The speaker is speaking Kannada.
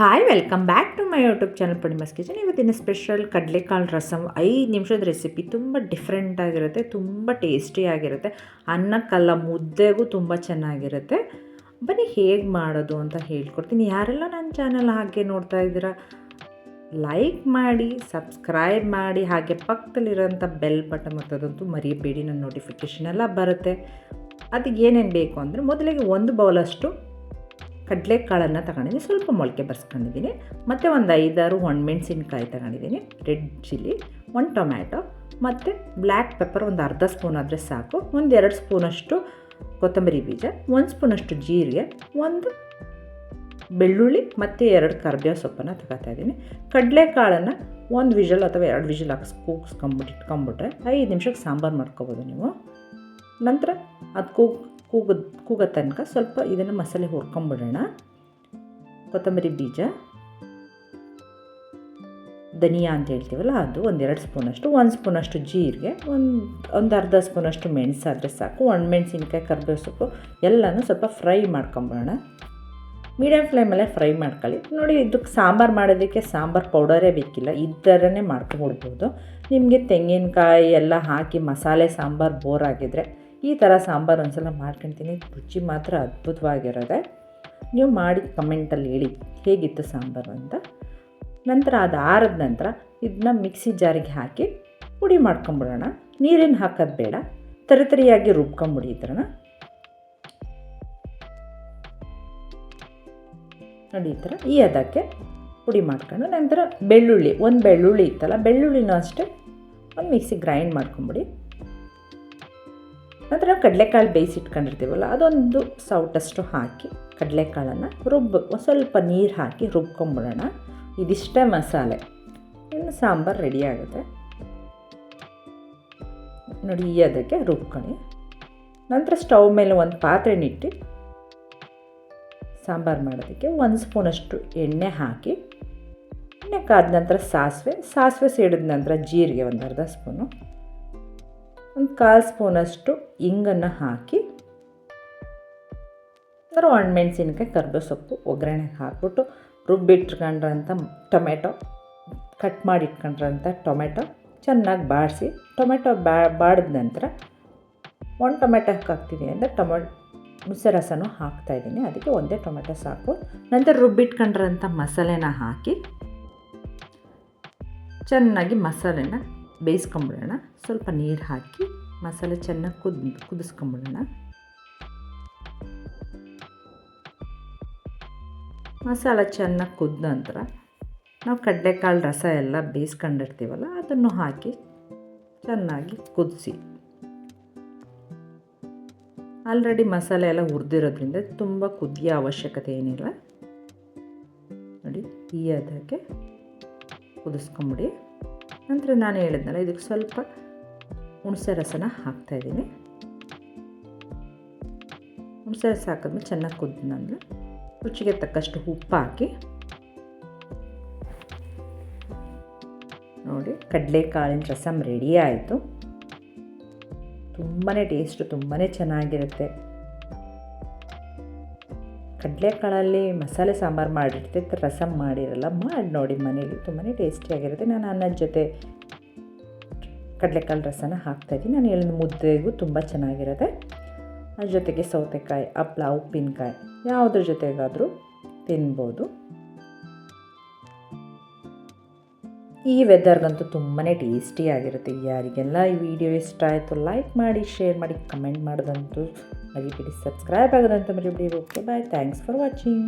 Hi welcome back to my YouTube channel Punimas kitchen ಇವತ್ತಿನ ಸ್ಪೆಷಲ್ ಕಡಲೆಕಾಳು ರಸಮ್ ಐದು ನಿಮಿಷದ ರೆಸಿಪಿ ತುಂಬ ಡಿಫ್ರೆಂಟ್ ಆಗಿರುತ್ತೆ, ತುಂಬ ಟೇಸ್ಟಿ ಆಗಿರುತ್ತೆ. ಅನ್ನಕ್ಕಲ್ಲ ಮುದ್ದೆಗೂ ತುಂಬ ಚೆನ್ನಾಗಿರುತ್ತೆ. ಬನ್ನಿ ಹೇಗೆ ಮಾಡೋದು ಅಂತ ಹೇಳ್ಕೊಡ್ತೀನಿ. ಯಾರೆಲ್ಲ ನನ್ನ ಚಾನಲ್ ಹಾಗೆ ನೋಡ್ತಾ ಇದ್ದೀರಾ ಲೈಕ್ ಮಾಡಿ ಸಬ್ಸ್ಕ್ರೈಬ್ ಮಾಡಿ, ಹಾಗೆ ಪಕ್ಕದಲ್ಲಿರೋಂಥ ಬೆಲ್ ಬಟನ್ ಮತ್ತದಂತೂ ಮರಿಬೇಡಿ. ನನ್ನ ನೋಟಿಫಿಕೇಷನ್ ಎಲ್ಲ ಬರುತ್ತೆ. ಅದಕ್ಕೆ ಏನೇನು ಬೇಕು ಅಂದರೆ ಮೊದಲಿಗೆ ಒಂದು ಬೌಲಷ್ಟು ಕಡಲೆಕಾಳನ್ನು ತಗೊಂಡಿದ್ದೀನಿ. ಸ್ವಲ್ಪ ಮೊಳಕೆ ಬರ್ಸ್ಕೊಂಡಿದ್ದೀನಿ. ಮತ್ತು ಒಂದು ಐದಾರು ಒಣಮೆಣ್ಸಿನ್ಕಾಯಿ ತಗೊಂಡಿದ್ದೀನಿ. ರೆಡ್ ಚಿಲ್ಲಿ, ಒಂದು ಟೊಮ್ಯಾಟೊ, ಮತ್ತು ಬ್ಲ್ಯಾಕ್ ಪೆಪ್ಪರ್ ಒಂದು ಅರ್ಧ ಸ್ಪೂನ್ ಆದರೆ ಸಾಕು. ಒಂದು ಎರಡು ಸ್ಪೂನಷ್ಟು ಕೊತ್ತಂಬರಿ ಬೀಜ, ಒಂದು ಸ್ಪೂನಷ್ಟು ಜೀರಿಗೆ, ಒಂದು ಬೆಳ್ಳುಳ್ಳಿ, ಮತ್ತು ಎರಡು ಕರ್ಬೇವು ಸೊಪ್ಪನ್ನು ತಗೋತಾ ಇದ್ದೀನಿ. ಕಡಲೆಕಾಳನ್ನು ಒಂದು ವಿಷಲ್ ಅಥವಾ ಎರಡು ವಿಷಲ್ ಹಾಕ್ಸ್ ಕೂಗಿಸ್ಕೊಂಬಿಟ್ಟು ಇಟ್ಕೊಂಬಿಟ್ರೆ ಐದು ನಿಮಿಷಕ್ಕೆ ಸಾಂಬಾರು ಮಾಡ್ಕೊಬೋದು ನೀವು. ನಂತರ ಅದು ಕೂಗ್ ಕೂಗ, ಕೂಗೋ ತನಕ ಸ್ವಲ್ಪ ಇದನ್ನು ಮಸಾಲೆ ಹುರ್ಕೊಂಬಿಡೋಣ. ಕೊತ್ತಂಬರಿ ಬೀಜ. ಧನಿಯಾ ಅಂತ ಹೇಳ್ತೀವಲ್ಲ, ಅದು ಒಂದೆರಡು ಸ್ಪೂನಷ್ಟು, ಒಂದು ಸ್ಪೂನಷ್ಟು ಜೀರಿಗೆ, ಒಂದು ಒಂದು ಅರ್ಧ ಸ್ಪೂನಷ್ಟು ಮೆಣಸಾದರೆ ಸಾಕು. ಒಣಮೆಣ್ಸಿನ್ಕಾಯಿ ಕರ್ಬೇವು ಸೊಪ್ಪು ಎಲ್ಲನೂ ಸ್ವಲ್ಪ ಫ್ರೈ ಮಾಡ್ಕೊಂಬಿಡೋಣ. ಮೀಡಿಯಮ್ ಫ್ಲೇಮಲ್ಲೇ ಫ್ರೈ ಮಾಡ್ಕೊಳ್ಳಿ. ನೋಡಿ, ಇದಕ್ಕೆ ಸಾಂಬಾರು ಮಾಡೋದಕ್ಕೆ ಸಾಂಬಾರು ಪೌಡರೇ ಬೇಕಿಲ್ಲ. ಈ ಥರನೇ ಮಾಡ್ಕೊಂಬಿಡ್ಬೋದು ನಿಮಗೆ ತೆಂಗಿನಕಾಯಿ ಎಲ್ಲ ಹಾಕಿ ಮಸಾಲೆ ಸಾಂಬಾರು ಬೋರ್ ಆಗಿದ್ರೆ ಈ ಥರ ಸಾಂಬಾರು ಒಂದು ಸಲ ಮಾಡ್ಕೊತೀನಿ. ರುಚಿ ಮಾತ್ರ ಅದ್ಭುತವಾಗಿರೋದೆ. ನೀವು ಮಾಡಿ ಕಮೆಂಟಲ್ಲಿ ಹೇಳಿ, ಹೇಗಿತ್ತು ಸಾಂಬಾರು ಅಂತ. ನಂತರ ಅದು ಆರಿದ ನಂತರ ಇದನ್ನ ಮಿಕ್ಸಿ ಜಾರಿಗೆ ಹಾಕಿ ಪುಡಿ ಮಾಡ್ಕೊಂಬಿಡೋಣ. ನೀರೇನು ಹಾಕೋದು ಬೇಡ ತರಿತರಿಯಾಗಿ ರುಬ್ಕೊಂಬಿಡಿ ಇದನ್ನು ನೋಡಿ ಈ ಥರ ಈ ಅದಕ್ಕೆ ಪುಡಿ ಮಾಡ್ಕೊಂಡು ನಂತರ ಬೆಳ್ಳುಳ್ಳಿ, ಒಂದು ಬೆಳ್ಳುಳ್ಳಿ ಇತ್ತಲ್ಲ, ಬೆಳ್ಳುಳ್ಳಿನೂ ಅಷ್ಟೇ ಒಂದು ಮಿಕ್ಸಿ ಗ್ರೈಂಡ್ ಮಾಡ್ಕೊಂಬಿಡಿ. ನಂತರ ಕಡಲೆಕಾಳು ಬೇಯಿಸಿಟ್ಕೊಂಡಿರ್ತೀವಲ್ಲ, ಅದೊಂದು ಸೌಟಷ್ಟು ಹಾಕಿ ಕಡಲೆಕಾಳನ್ನು ರುಬ್ಬ ಸ್ವಲ್ಪ ನೀರು ಹಾಕಿ ರುಬ್ಕೊಂಬಿಡೋಣ. ಇದಿಷ್ಟೇ ಮಸಾಲೆ. ಇನ್ನು ಸಾಂಬಾರು ರೆಡಿ ಆಗುತ್ತೆ. ನೋಡಿ ಅದಕ್ಕೆ ರುಬ್ಕೊಳ್ಳಿ ನಂತರ ಸ್ಟವ್ ಮೇಲೆ ಒಂದು ಪಾತ್ರೆನಿಟ್ಟು ಸಾಂಬಾರು ಮಾಡೋದಕ್ಕೆ ಒಂದು ಸ್ಪೂನಷ್ಟು ಎಣ್ಣೆ ಹಾಕಿ, ಎಣ್ಣೆ ಕಾದ ನಂತರ ಸಾಸಿವೆ. ಸಾಸಿವೆ ಸಿಡಿದ ನಂತರ ಜೀರಿಗೆ ಒಂದು ಅರ್ಧ ಸ್ಪೂನು. ಒಂದು ಕಾಲು ಸ್ಪೂನಷ್ಟು ಇಂಗನ್ನು ಹಾಕಿ ಒಂಥರ ಒಣ ಮೆಣಸಿನ್ಕಾಯಿ ಕರ್ಬೇವು ಸೊಪ್ಪು ಒಗ್ಗರಣೆಗೆ ಹಾಕ್ಬಿಟ್ಟು ರುಬ್ಬಿಟ್ಕೊಂಡ್ರಂಥ ಟೊಮೆಟೊ, ಕಟ್ ಮಾಡಿ ಇಟ್ಕೊಂಡ್ರಂಥ ಟೊಮೆಟೊ ಚೆನ್ನಾಗಿ ಬಾಡಿಸಿ, ಟೊಮೆಟೊ ಬಾ, ಬಾಡಿದ ನಂತರ ಒಂದು ಟೊಮೆಟೊ ಹಾಕ್ತೀನಿ ಅಂದರೆ ಟೊಮೊ ಹುಣಸೆ ರಸನೂ ಹಾಕ್ತಾಯಿದ್ದೀನಿ ಅದಕ್ಕೆ ಒಂದೇ ಟೊಮೆಟೊ ಸಾಕು. ನಂತರ ರುಬ್ಬಿಟ್ಕೊಂಡ್ರಂಥ ಮಸಾಲೆನ ಹಾಕಿ ಚೆನ್ನಾಗಿ ಮಸಾಲೆನ ಬೇಯಿಸ್ಕೊಂಬಿಡೋಣ. ಸ್ವಲ್ಪ ನೀರು ಹಾಕಿ ಮಸಾಲೆ ಚೆನ್ನಾಗಿ ಕುದ್, ಕುದಿಸ್ಕೊಂಬಿಡೋಣ. ಮಸಾಲ ಚೆನ್ನಾಗಿ ಕುದ್ದ ನಂತರ ನಾವು ಕಡಲೆಕಾಳು ರಸ ಎಲ್ಲ ಬೇಯಿಸ್ಕೊಂಡಿರ್ತೀವಲ್ಲ, ಅದನ್ನು ಹಾಕಿ ಚೆನ್ನಾಗಿ ಕುದಿಸಿ. ಆಲ್ರೆಡಿ ಮಸಾಲೆ ಎಲ್ಲ ಹುರಿದಿರೋದ್ರಿಂದ ತುಂಬ ಕುದಿಯೋ ಅವಶ್ಯಕತೆ ಏನಿಲ್ಲ. ನೋಡಿ, ಈ ಅದಕ್ಕೆ ಕುದಿಸ್ಕೊಂಬಿಡಿ. ನಂತರ ನಾನು ಹೇಳಿದ್ನಲ್ಲ, ಇದಕ್ಕೆ ಸ್ವಲ್ಪ ಹುಣಸೆ ರಸನ ಹಾಕ್ತಾಯಿದ್ದೀನಿ ಹುಣಸೆ ರಸ ಹಾಕಿದ್ಮೇಲೆ ಚೆನ್ನಾಗಿ ಕುದ್ದಂದ್ರೆ ರುಚಿಗೆ ತಕ್ಕಷ್ಟು ಉಪ್ಪು ಹಾಕಿ, ನೋಡಿ ಕಡಲೆಕಾಳಿನ ರಸಮ್ ರೆಡಿ ಆಯಿತು. ತುಂಬಾ ಟೇಸ್ಟು ತುಂಬಾ ಚೆನ್ನಾಗಿರುತ್ತೆ. ಕಡಲೆಕಾಳಲ್ಲಿ ಮಸಾಲೆ ಸಾಂಬಾರು ಮಾಡಿರ್ತೈತೆ ರಸಮ್ ಮಾಡಿರಲ್ಲ, ಮಾಡಿ ನೋಡಿ ಮನೇಲಿ. ತುಂಬಾ ಟೇಸ್ಟಿಯಾಗಿರುತ್ತೆ ನಾನು ಅನ್ನದ ಜೊತೆ ಕಡಲೆಕಾಳು ರಸನ ಹಾಕ್ತಾಯಿದ್ದೀನಿ ನಾನು ಹೇಳಿದ ಮುದ್ದೆಗೂ ತುಂಬ ಚೆನ್ನಾಗಿರುತ್ತೆ. ಅದ್ರ ಜೊತೆಗೆ ಸೌತೆಕಾಯಿ, ಹಪ್ಳ, ಉಪ್ಪಿನಕಾಯಿ ಯಾವುದ್ರ ಜೊತೆಗಾದರೂ ತಿನ್ಬೋದು. ಈ ವೆದರ್ಗಂತೂ ತುಂಬಾ ಟೇಸ್ಟಿಯಾಗಿರುತ್ತೆ ಯಾರಿಗೆಲ್ಲ ಈ ವಿಡಿಯೋ ಇಷ್ಟ ಆಯಿತು, ಲೈಕ್ ಮಾಡಿ, ಶೇರ್ ಮಾಡಿ, ಕಮೆಂಟ್ ಮಾಡೋದಂತೂ ಮರಿಬಿಡಿ ಸಬ್ಸ್ಕ್ರೈಬ್ ಆಗೋದಂತೂ ಮರಿಬಿಡಿ okay bye thanks for watching